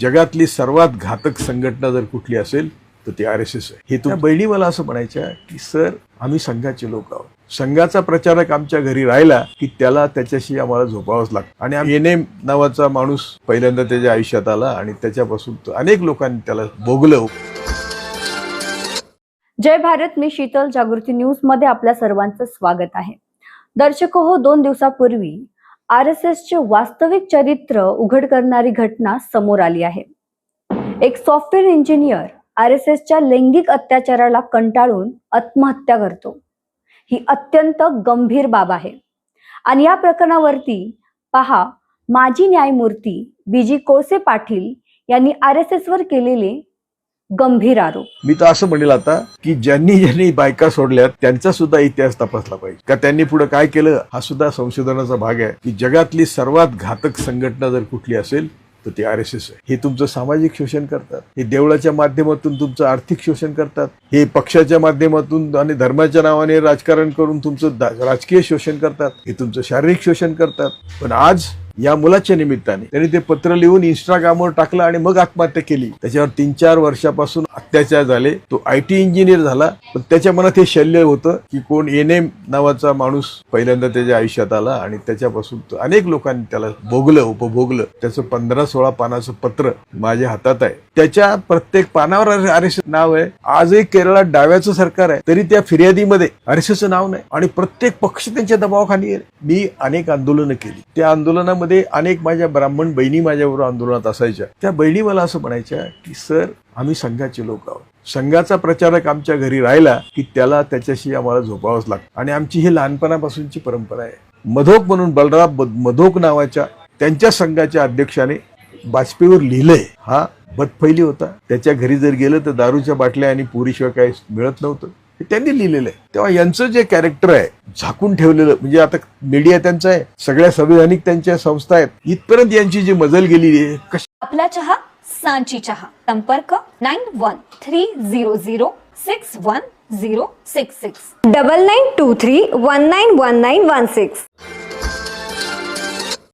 जगातली सर्वात घातक संघटना जर कुठली असेल तर ती आर एस एस आहे. हे बहिणी मला असं म्हणायच्या की सर आम्ही संघाचे लोक आहोत. संघाचा प्रचारक आमच्या घरी राहिला की त्याला त्याच्याशी आम्हाला झोपावंच लागतं. आणि आम्ही एन नावाचा माणूस पहिल्यांदा त्याच्या आयुष्यात आला आणि त्याच्यापासून अनेक लोकांनी त्याला भोगलं. जय भारत मी शीतल जागृती न्यूजमध्ये आपल्या सर्वांचं स्वागत आहे. दर्शक हो दोन दिवसापूर्वी आर एस एसचे वास्तविक चरित्र उघड करणारी घटना समोर आली आहे. एक सॉफ्टवेअर इंजिनियर आर एस एसच्या लैंगिक अत्याचाराला कंटाळून आत्महत्या करतो. ही अत्यंत गंभीर बाब आहे. आणि या प्रकरणावरती पहा माजी न्यायमूर्ती बी जी कोळसे पाटील यांनी आर एस एसवर केलेले गंभीर आरोप. मी तर असं म्हणेल आता की ज्यांनी ज्यांनी बायका सोडल्यात त्यांचा सुद्धा इतिहास तपासला पाहिजे. का त्यांनी पुढे काय केलं हा सुद्धा संशोधनाचा भाग आहे की जगातली सर्वात घातक संघटना जर कुठली असेल तर ती आर एस एस आहे. हे तुमचं सामाजिक शोषण करतात. हे देवळाच्या माध्यमातून तुमचं आर्थिक शोषण करतात. हे पक्षाच्या माध्यमातून आणि धर्माच्या नावाने राजकारण करून तुमचं राजकीय शोषण करतात. हे तुमचं शारीरिक शोषण करतात. पण आज या मुलाच्या निमित्ताने. त्यांनी ते पत्र लिहून इंस्टाग्रामवर टाकलं आणि मग आत्महत्या केली. त्याच्यावर तीन चार वर्षापासून अत्याचार झाले. तो आय टी इंजिनियर झाला. पण त्याच्या मनात हे शल्य होतं की कोण एन एम नावाचा माणूस पहिल्यांदा त्याच्या आयुष्यात आला आणि त्याच्यापासून अनेक लोकांनी त्याला भोगलं उपभोगलं. त्याचं पंधरा सोळा पानाचं पत्र माझ्या हातात आहे. त्याच्या प्रत्येक पानावर आर एस नाव आहे. आजही केरळात डाव्याचं सरकार आहे. तरी त्या फिर्यादीमध्ये आर एस नाव नाही. आणि प्रत्येक पक्ष त्यांच्या दबावाखाली मी अनेक आंदोलनं केली. त्या आंदोलनामध्ये अनेक माझ्या ब्राह्मण बहिणी माझ्याबरोबर आंदोलनात असायच्या. त्या बहिणी मला असं म्हणायच्या की सर आम्ही संघाचे लोक आहोत. संघाचा प्रचारक आमच्या घरी राहिला की त्याला त्याच्याशी आम्हाला झोपावंच लागतं. आणि आमची ही लहानपणापासूनची परंपरा आहे. मधोक म्हणून बलराम मधोक नावाच्या त्यांच्या संघाच्या अध्यक्षाने वाजपेयीवर लिहिलंय हा बदफैली होता. त्याच्या घरी जर गेलं तर दारूच्या बाटल्या आणि पुरीशिवाय काही मिळत नव्हतं. हे त्यांनी लिहिलेलं आहे तेव्हा यांचं जे कॅरेक्टर आहे झाकून ठेवलेलं म्हणजे आता मीडिया त्यांचा आहे सगळ्या संविधानिक त्यांच्या संस्था आहेत इथपर्यंत यांची जी मजल गेलेली आहे कशी आपला चहा सांची चहा संपर्क nine one three zero zero six one zero six six double nine two three one nine one nine one six